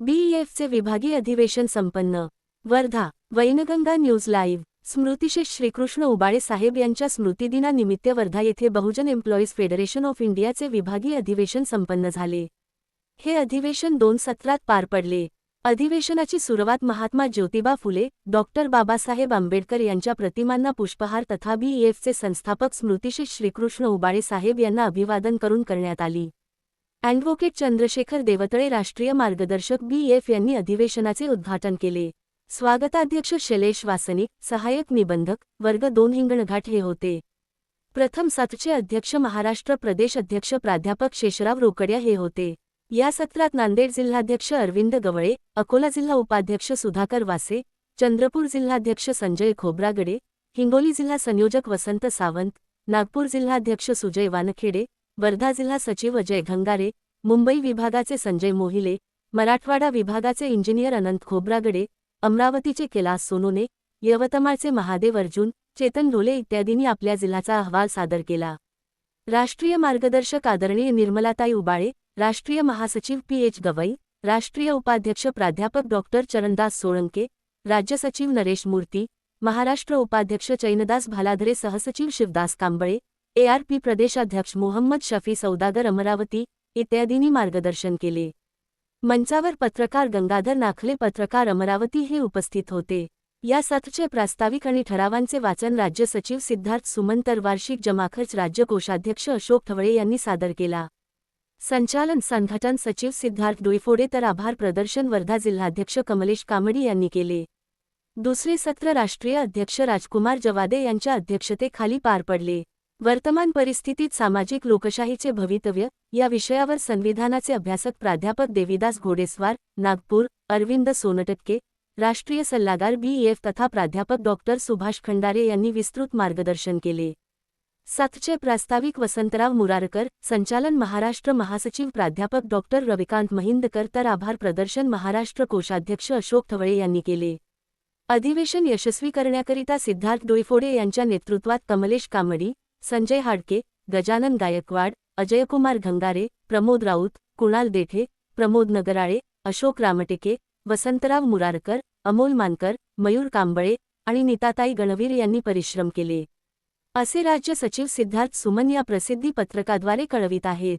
बीईएफचे विभागीय अधिवेशन संपन्न. Wardha Wainganga news live. स्मृतिशेष Shrikrishna Ubale साहेब यांच्या स्मृतिदिनानिमित्त वर्धा येथे बहुजन एम्प्लॉईज फेडरेशन ऑफ इंडियाचे विभागीय अधिवेशन संपन्न झाले. हे अधिवेशन दोन सत्रात पार पडले. अधिवेशनाची सुरुवात महात्मा ज्योतिबा फुले डॉक्टर बाबासाहेब आंबेडकर यांच्या प्रतिमांना पुष्पहार तथा बीईएफचे संस्थापक स्मृतिशेष श्रीकृष्ण उबाळे साहेब यांना अभिवादन करून करण्यात आली. ॲडव्होकेट चंद्रशेखर देवतळे राष्ट्रीय मार्गदर्शक बीएफ यांनी अधिवेशनाचे उद्घाटन केले. स्वागताध्यक्ष शैलेश वासनिक सहाय्यक निबंधक वर्ग दोन हिंगणघाट हे होते. प्रथम सातचे अध्यक्ष महाराष्ट्र प्रदेश अध्यक्ष प्राध्यापक शेषराव रोकड्या हे होते. या सत्रात नांदेड जिल्हाध्यक्ष अरविंद गवळे अकोला जिल्हा उपाध्यक्ष सुधाकर वासे चंद्रपूर जिल्हाध्यक्ष संजय खोब्रागडे हिंगोली जिल्हा संयोजक वसंत सावंत नागपूर जिल्हाध्यक्ष सुजय वानखेडे वर्धा जिल्हा सचिव अजय घंगारे मुंबई विभागाचे संजय मोहिले मराठवाडा विभागाचे इंजिनियर अनंत खोब्रागडे अमरावतीचे कैलास सोनोने यवतमाळचे महादेव अर्जुन चेतन ढोले इत्यादींनी आपल्या जिल्ह्याचा अहवाल सादर केला. राष्ट्रीय मार्गदर्शक आदरणीय निर्मलाताई उबाळे राष्ट्रीय महासचिव पी एच गवई राष्ट्रीय उपाध्यक्ष प्राध्यापक डॉक्टर चरणदास सोळंके राज्य सचिव नरेश मूर्ती महाराष्ट्र उपाध्यक्ष चैनदास भालाधरे सहसचिव शिवदास कांबळे एआरपी प्रदेशाध्यक्ष मोहम्मद शफी सौदागर अमरावती इत्यादींनी मार्गदर्शन केले. मंचावर पत्रकार गंगाधर नाखले पत्रकार अमरावती हे उपस्थित होते. या सत्रचे प्रास्ताविक आणि ठरावांचे वाचन राज्य सचिव सिद्धार्थ सुमंतर वार्षिक जमाखर्च राज्य कोषाध्यक्ष अशोक ठवळे यांनी सादर केला. संचालन संघटन सचिव सिद्धार्थ डुईफोडे तर आभार प्रदर्शन वर्धा जिल्हाध्यक्ष कमलेश कामडी यांनी केले. दुसरे सत्र राष्ट्रीय अध्यक्ष राजकुमार जवादे यांच्या अध्यक्षतेखाली पार पडले. वर्तमान परिस्थितीत सामाजिक लोकशाहीचे भवितव्य या विषयावर संविधानाचे अभ्यासक प्राध्यापक देविदास घोडेस्वार नागपूर अरविंद सोनटटके राष्ट्रीय सल्लागार बी. एफ. तथा प्राध्यापक डॉक्टर सुभाष खंडारे यांनी विस्तृत मार्गदर्शन केले. सातचे प्रास्ताविक वसंतराव मुरारकर संचालन महाराष्ट्र महासचिव प्राध्यापक डॉक्टर रविकांत महिंदकर तर आभार प्रदर्शन महाराष्ट्र कोषाध्यक्ष अशोक ठवळे यांनी केले. अधिवेशन यशस्वी करण्याकरिता सिद्धार्थ डोईफोडे यांच्या नेतृत्वात कमलेश कामडी संजय हाडके गजानन गायकवाड अजयकुमार घंगारे प्रमोद राऊत कुणाल देठे प्रमोद नगराळे अशोक रामटेके वसंतराव मुरारकर अमोल मानकर मयूर कांबळे आणि निताताई गणवीर यांनी परिश्रम केले. असे राज्य सचिव सिद्धार्थ सुमन या प्रसिद्धी पत्रकाद्वारे कळवित आहेत.